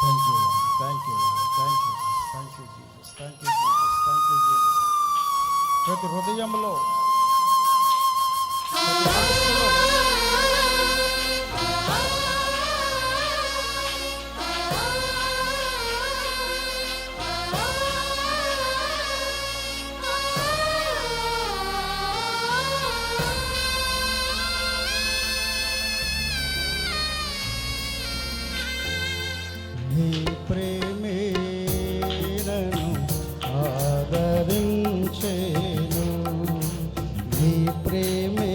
thank you thank you thank you thank you Jesus thank you Jesus thank you Jesus ప్రతి హృదయంలో ప్రేమే ఆదరించేను. నీ ప్రేమే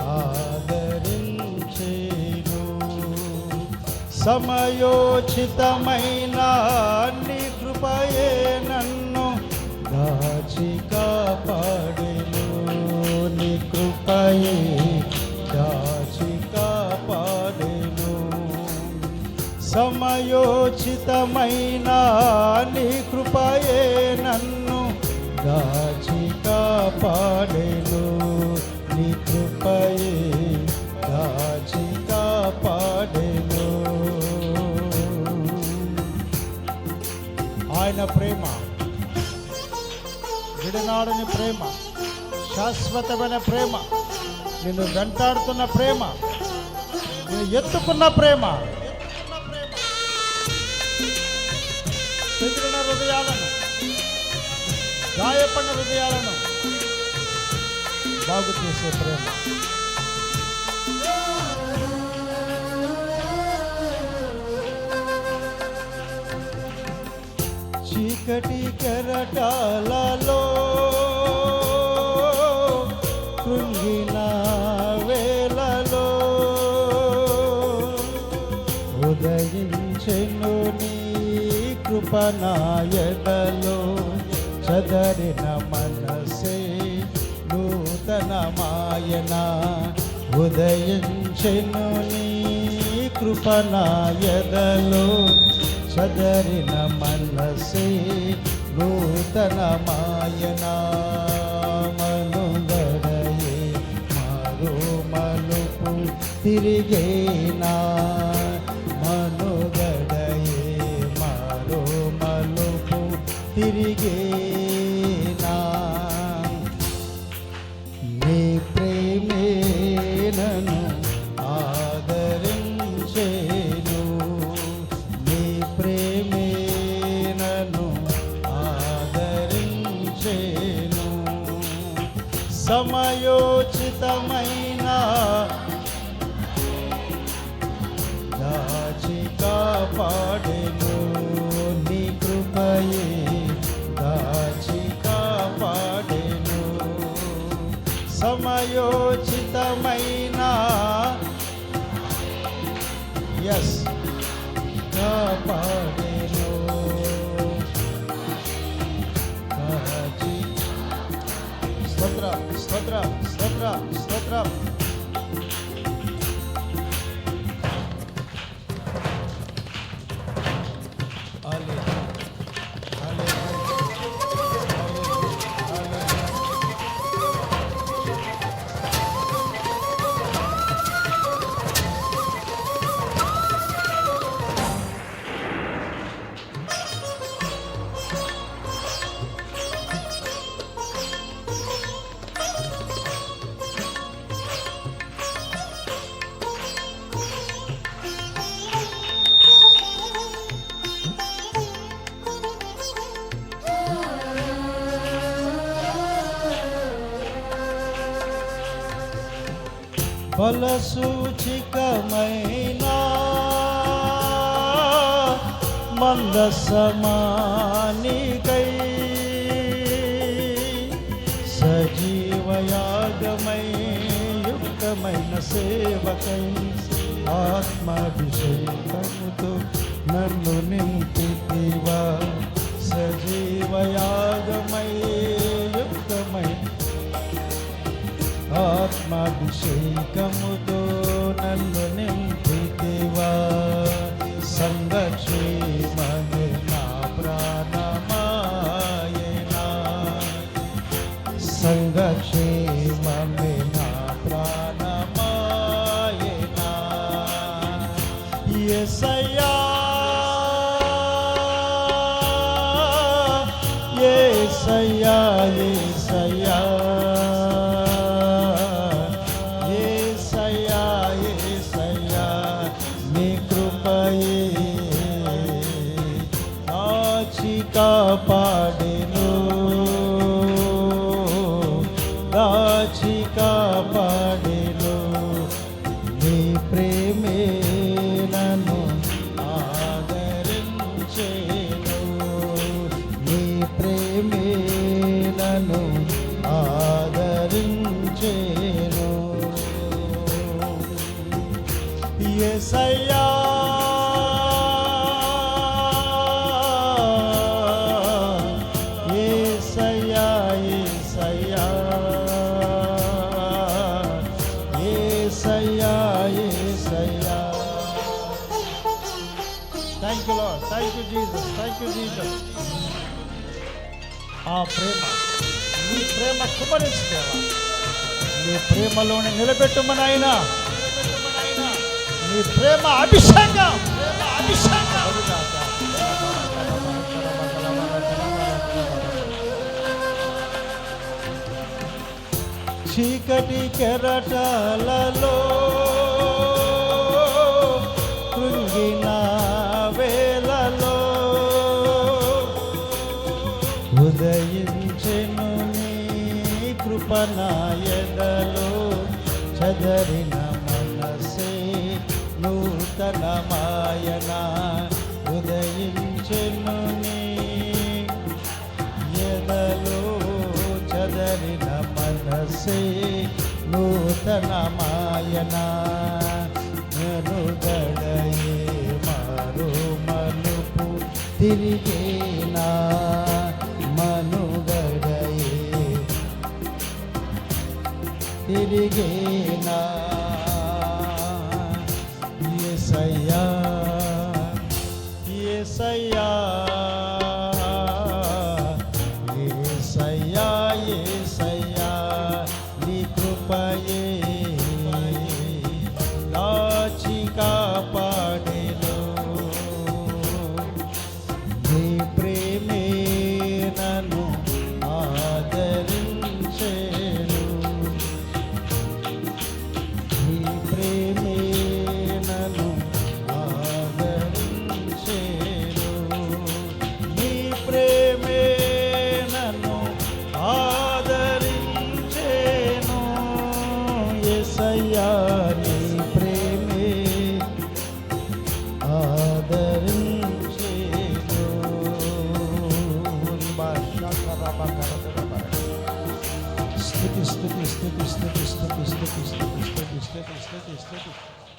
ఆదరించేను. సమయోచితమైన నీ కృపయే నన్ను దాచి కాపాడెను నీ కృపయే సమయోచితమైన నీ కృపయే నన్ను దాచి కాపాడేను. నీ కృపయే దాచి కాపాడేను. ఆయన ప్రేమ విడనాడని ప్రేమ శాశ్వతమైన ప్రేమ నిన్ను వెంటాడుతున్న ప్రేమ నేను ఎత్తుకున్న ప్రేమ చెదిరిన హృదయాలను గాయపడిన హృదయాలను బాగు చేసే ప్రేమ. చీకటి కెరటాలలో కృపనాయటలో చదరిన మనసే నూతన మాయన. ఉదయించెను నీ కృపనాయదలో చదరిన మనసే నూతన మాయన. మనుగడయే మరో మలుపు తిరిగేనా? తిరిగేనా నీ ప్రేమే నన్ను ఆదరించేను. నీ ప్రేమే నన్ను ఆదరించేను. సమయోచితమైన దాచి కాపాడెను. నీ కృపయే న్యాయోచితమైన ఎస్ కాపాడెను. దాచి స్తోత్ర స్తోత్ర స్తోత్ర. ఫలసూచికమైన మందసమానికై సజీవయాగమై యుక్తమైన సేవకై ఆత్మాభిషేకముతో నన్ను నింపితివా. సజీవయాగమై ఆత్మాభిషేకముతో నన్ను నింపితివా. కాపాడెను నీ ప్రేమే నన్ను ఆదరించేను నీ ప్రేమే నన్ను ఆదరించేను ఎసయ్యా థ్యాంక్ యూ ఆ ప్రేమ నీ ప్రేమ నీ ప్రేమలోనే నిలబెట్టుమని ఆయన. నీ ప్రేమ అభిషేకం ప్రేమ అభిషేకం. చీకటి కెరటాలలో కృపనాయదలో చదరిన మనసే నూతన మాయన ఉదయించెను ఎదలో చదరిన మనసే నూతన మాయన మెరుగడయే మారు మలుపు తిరిగేనా saia. stopy, stopy, stopy, stopy, stopy, stopy, stopy, stopy, stopy, stopy.